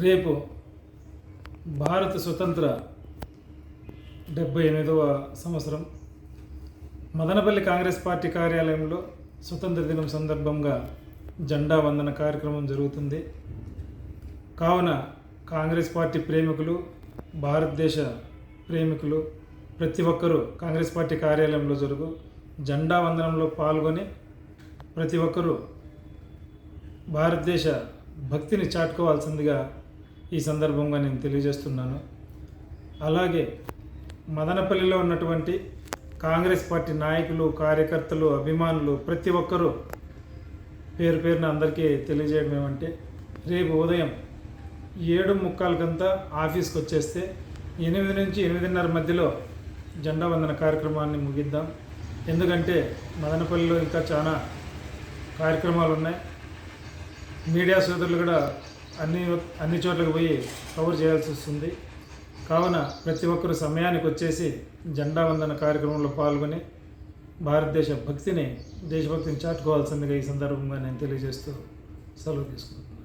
రేపు భారత స్వతంత్ర డెబ్బై ఎనిమిదవ సంవత్సరం. మదనపల్లి కాంగ్రెస్ పార్టీ కార్యాలయంలో స్వతంత్ర దినం సందర్భంగా జెండా వందన కార్యక్రమం జరుగుతుంది. కావున కాంగ్రెస్ పార్టీ ప్రేమికులు భారతదేశ ప్రేమికులు ప్రతి ఒక్కరూ కాంగ్రెస్ పార్టీ కార్యాలయంలో జరుగు జెండా వందనంలో పాల్గొని ప్రతి ఒక్కరూ భారతదేశ భక్తిని చాటుకోవాల్సిందిగా ఈ సందర్భంగా నేను తెలియజేస్తున్నాను. అలాగే మదనపల్లిలో ఉన్నటువంటి కాంగ్రెస్ పార్టీ నాయకులు కార్యకర్తలు అభిమానులు ప్రతి ఒక్కరూ పేరు పేరున అందరికీ తెలియజేయడం ఏమంటే రేపు ఉదయం ఏడు ముక్కాలకంతా ఆఫీస్కి వచ్చేస్తే ఎనిమిది నుంచి ఎనిమిదిన్నర మధ్యలో జెండా వందన కార్యక్రమాన్ని ముగిద్దాం. ఎందుకంటే మదనపల్లిలో ఇంకా చాలా కార్యక్రమాలు ఉన్నాయి. మీడియా సోదరులు కూడా అన్ని అన్ని చోట్లకు పోయి కవర్ చేయాల్సి వస్తుంది. కావున ప్రతి ఒక్కరు సమయానికి వచ్చేసి జెండా వందన కార్యక్రమంలో పాల్గొని భారతదేశ భక్తిని దేశభక్తిని చాటుకోవాల్సిందిగా ఈ సందర్భంగా నేను తెలియజేస్తూ సెలవు తీసుకుంటున్నాను.